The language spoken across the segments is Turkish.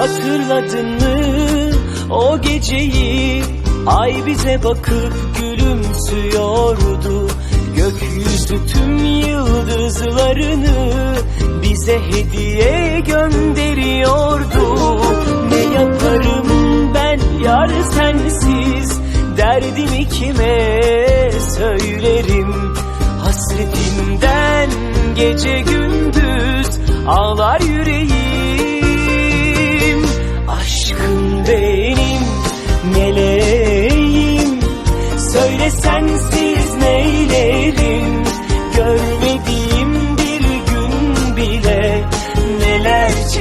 Hatırladın mı o geceyi? Ay bize bakıp gülümsüyordu. Gökyüzü tüm yıldızlarını Bize hediye gönderiyordu. Ne yaparım ben yar sensiz? Derdimi kime söylerim? Hasretimden gece gündüz Ağlar yüreğim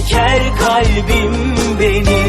çeker kalbim benim